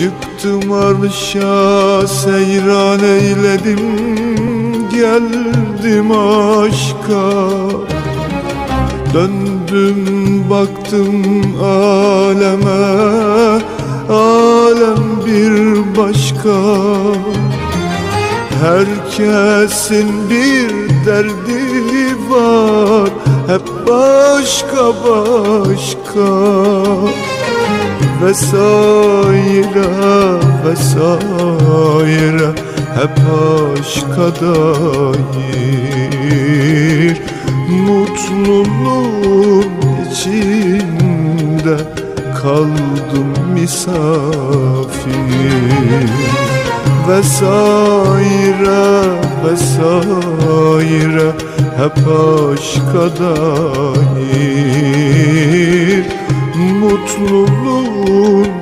Çıktım arşa seyran eyledim Geldim aşka. Döndüm baktım aleme Alem bir başka. Herkesin bir derdi var Hep başka başka Vesaire vesaire Hep aşka dair. Mutluluğun içinde Kaldım misafir. Vesaire vesaire Hep aşka dair mutluluğun